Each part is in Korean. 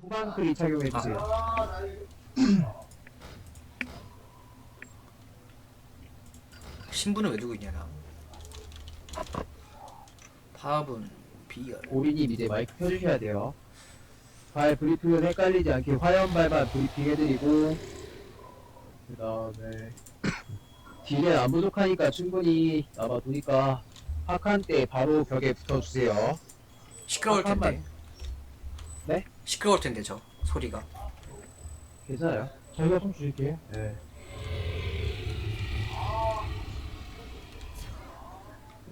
후방 클리 착용해주세요. 신분은 왜 두고 있냐 나 파업은 비열 고리님 이제 마이크 켜주셔야 돼요. 발 브리핑은 헷갈리지 않게 화염발만 브리핑 해드리고 그 다음에 딜은 안 부족하니까 충분히 남아도니까 학한 때 바로 벽에 붙어주세요. 시끄러울 텐데? 시끄러울 텐데 저 소리가 괜찮아요. 저희가 좀 줄일게요. 네.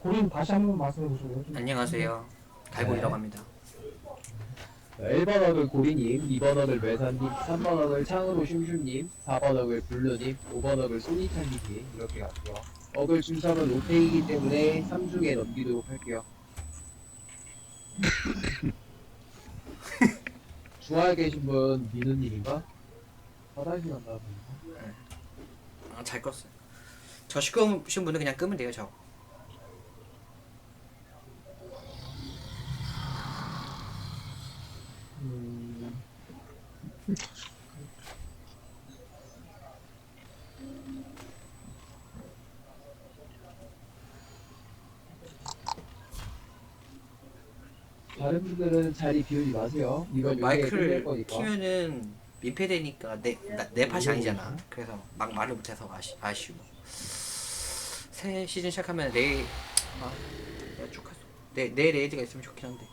고린 다시 한 번 말씀해 보시고요. 좀 안녕하세요 달고이라고 네. 합니다 1번 억을 고리님, 2번 억을 외사님, 3번 억을 창으로 슝슝님, 4번 억을 블루님, 5번 억을 소니타님 이렇게 갈게요. 억을 순서는 오페이기 때문에 3중에 넘기도록 할게요. 중화에 계신 분 민우님인가? 화장실 간다 보니까. 아, 잘 껐어요 저 시끄러우신 분은 그냥 끄면 돼요 저 음... 다른 분들은 자리 비우지 마세요. 끝낼 마이크를. 키면은 민폐되니까 내, 나, 내 팟이 아니잖아. 그래서 막 말을 못해서 아쉬, 아쉬워. 새 시즌 시작하면 내일 아 내가 쭉 내, 내일 레이드가 있으면 좋긴 한데.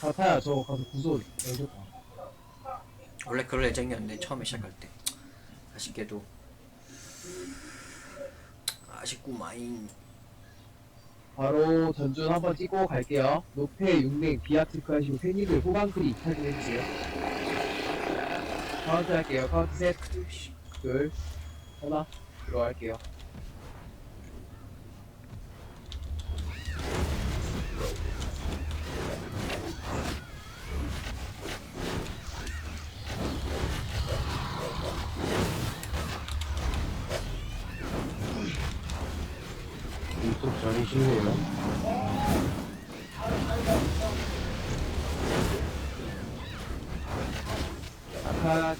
가타야 저 가서 구조 해줬다. 원래 그럴 예정이었는데 처음에 시작할 때. 아쉽게도. 아쉽구마인 바로 전준 한번 찍고 갈게요. 노페, 육랭, 비아트크 하시고 팬님들 후방클이 확인해주세요. 카운트 할게요. 카운트 셋, 둘, 하나, 들어갈게요.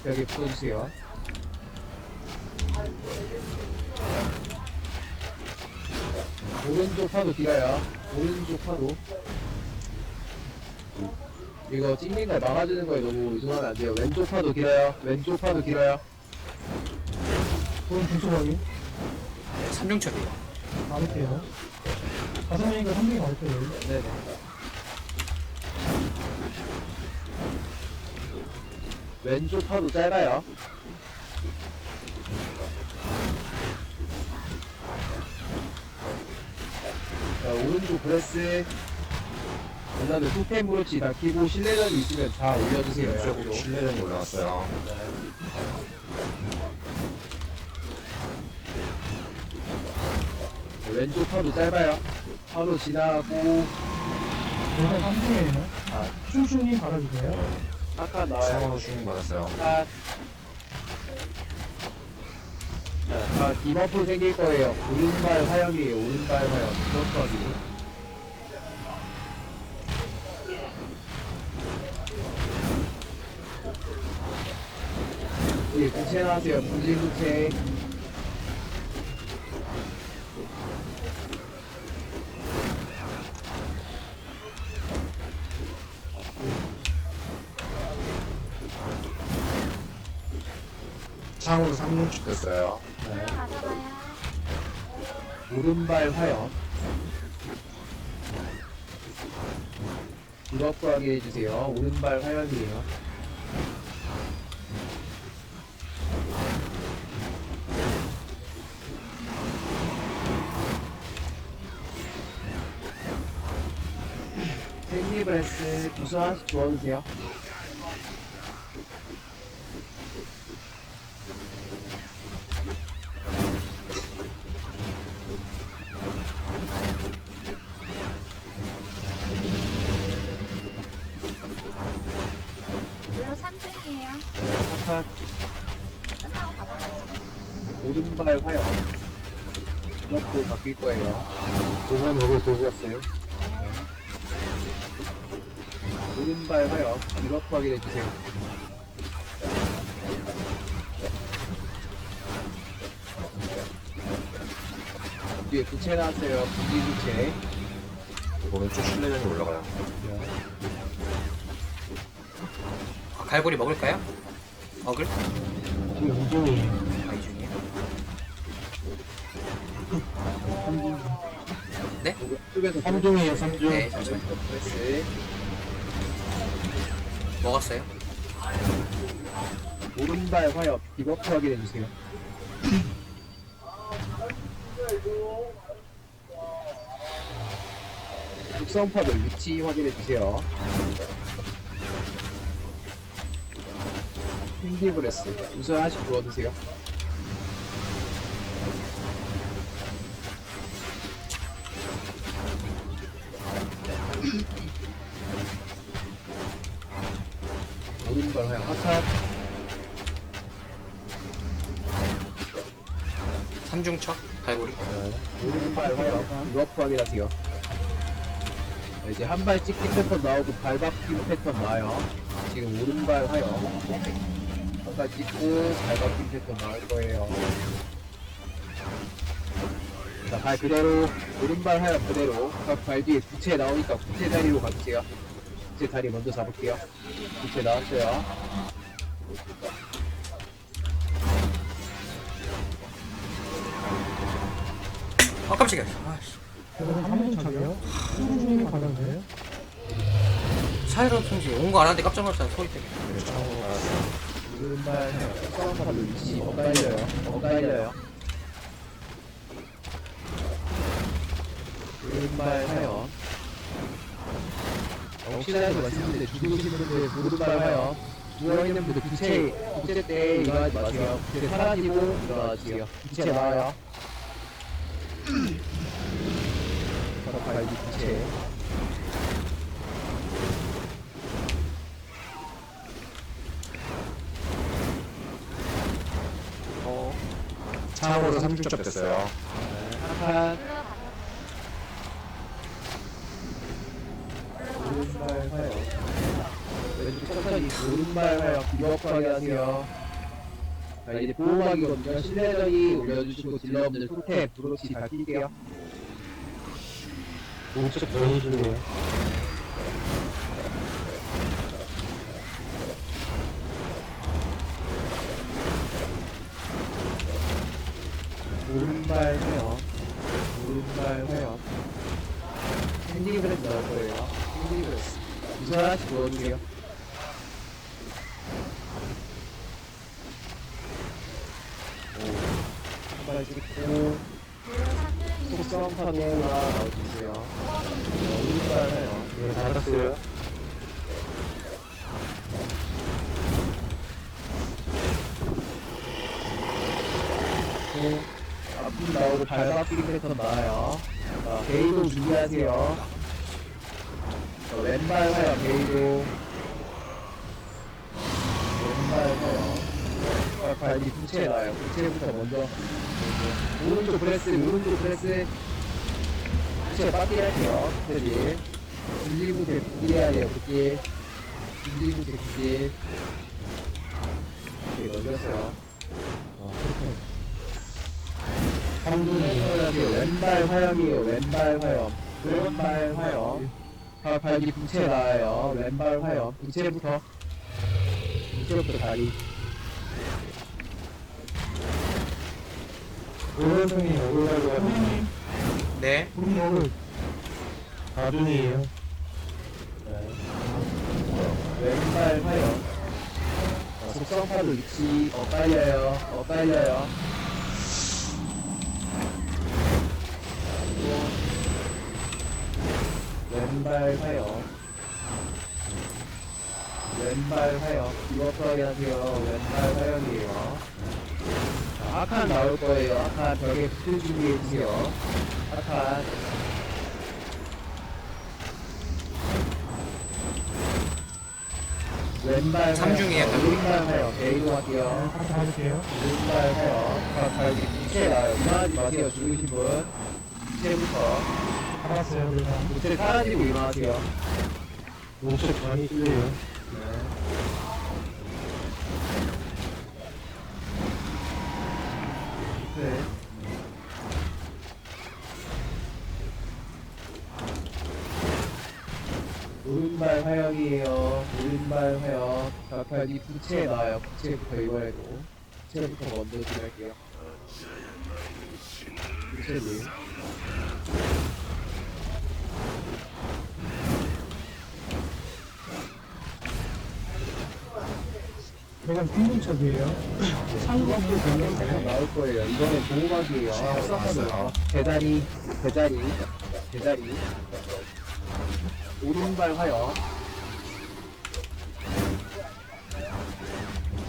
벽에 붙어주세요. 오른쪽 파도 길어요. 오른쪽 파도. 이거 찍는 걸 막아주는 거에 너무 의존하면 안 돼요. 왼쪽 파도 길어요. 왼쪽 파도 길어요. 고린 분수 확인. 3중첩이에요 많을게요. 다섯 명이니까 3명이 많을게요. 네네. 왼쪽 파도 짧아요. 자, 오른쪽 브레스. 그다음에 후펜 브로치 다 끼고 실내전이 있으면 다 올려주세요. 옆으로. 실내전이 올라왔어요. 네, 왼쪽 파도 짧아요. 파도 지나고 3명이에요. 아, 슝슝님 받아주세요. 아까 나와요. 상으로 슈팅 받았어요. 자, 자, 디버프 생길 거예요. 오른발 화염이에요. 오른발 화염. 디버프하기. 예, 구체 나세요. 분진 구체. 창으로 3륜축 됐어요. 오른발 화염. 디버프하게 해주세요. 오른발 화염이에요. 생리브레스 구수 하나씩 주워주세요. 오른발 화염. 디버프 바뀔 거예요. 두번 오고 보셨어요? 오른발 화염 이렇게 확인해 주세요 뒤에 부채 나왔어요 분기 부채 오른쪽 실내전이 올라가요. 아, 갈고리 먹을까요? 어글? 지금 우중이에요. 아 이중이에요? 3중이에요, 3중. 네 잠시만요 프레스 먹었어요? 오른발 화염 이렇게 확인해주세요. 육성파들 위치 확인해주세요. 힌디브레스. 우선 하나씩 부어드세요 갈고리 오른발 러프 확인하세요 자, 이제 한 발 찍기 패턴 나오고 발바퀴 패턴 나와요. 지금 오른발 화염 한발 찍고 발바퀴 패턴 나올 거예요. 자, 발 그대로 오른발 화염 그대로. 각발 뒤에 부채 나오니까 부채 다리로 가주세요. 부채 다리 먼저 잡을게요. 부채 나왔어요 아 깜짝이야. 아이씨 그래서 3중 차게요. 3중이 가능해요? 사이런 통지 온거 안 하는데 깜짝 놀랐잖아 소리 때문에. 화염 싸움파도 위치 엇갈려요 말씀드린데 죽으신 분들 오른발 화염 누워있는 분들 부채 부채 때 일어나지 마세요. 부채 사라지고 일어나세요. 부채 나와요 바로 발기 부채 어 창으로 3중첩 됐어요. 한 오른발 화요 왼쪽 천천히. 오른발 화요 비겁하게 하세요 자 이제 보호막이거든요 실내전이 올려주시고 딜러분들 소탭 브로치 다 낄게요. 오른쪽 변이 중이에요. 오른발 화요 오른발 화요 핸디브레스 넣을 거예요. 우선 하나씩 넣어주세요 파도가 나와주세요 네. 또 앞뒤 나오고 발바뀌기 패턴 나와요. 자, 베이도 준비하세요. 자, 왼발 화요 베이도. 왼발 화요. 발, 발뒤 부채 나와요. 부채부터 먼저. 오른쪽 프레스, 오른쪽 프레스. 부채 빠뜨리 할게요. 부채 뒤. 분리부채 붙기 해야 돼요, 붙기. 분리부채 붙기. 이렇게 넘겼어요. 3중이에요. 왼발 화염이에요. 왼발 화염. 왼발 화염. 발 발기 부채 나와요. 왼발 화염. 부채부터. 부채부터 다리. 오른쪽이에요, 오른쪽이에요. 네 오른쪽은 4중이에요. 왼발 화염. 자, 속성파도 위치 엇갈려요. 엇갈려요. 그리고 왼발 화염. 왼발 화염. 이것하게 하세요. 왼발 화염이에요. 자, 아칸 나올 거예요. 아칸 벽에 붙을 준비해주세요. 아칸. 왼발 삼중이에요, 화염. 삼중. 왼발 화염. 베이도 할게요. 한번 가볼게요. 왼발 화염. 자, 자, 여기 밑에 나요. 일어나지 마세요. 죽으신 분. 밑에부터. 알았어요, 그래서. 밑에 사라지고 일어나세요. 녹색 많이 실려요. 네. 오른발 화역이에요. 오른발 화역. 좌편이 부채에 나와요. 부채부터 이번에도. 부채부터 먼저 진할게요. 부채님. 내가 핑문척이에요. 상관도 경쟁자가 나올 거예요. 이번에 보호막이에요. 아, 대다리, 대다리, 대다리. 오른발 화역.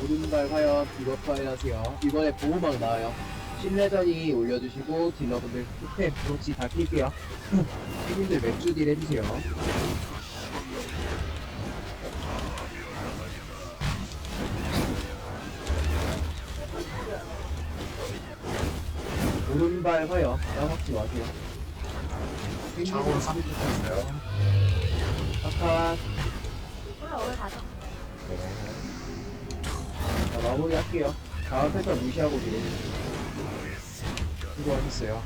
오른발 화역, 이것도 하세요. 이번에 보호막 나와요. 신뢰전이 올려주시고, 딜러분들 끝에 브로치 다 낄게요. 피님들 맥주 딜 해주세요. 오른발 화역, 까먹지 마세요. 창으로 3주 뺐어요. 아까 몰라, 오늘 가자. 자, 마무리 할게요. 다음 패턴 무시하고 뒤로. 수고하셨어요.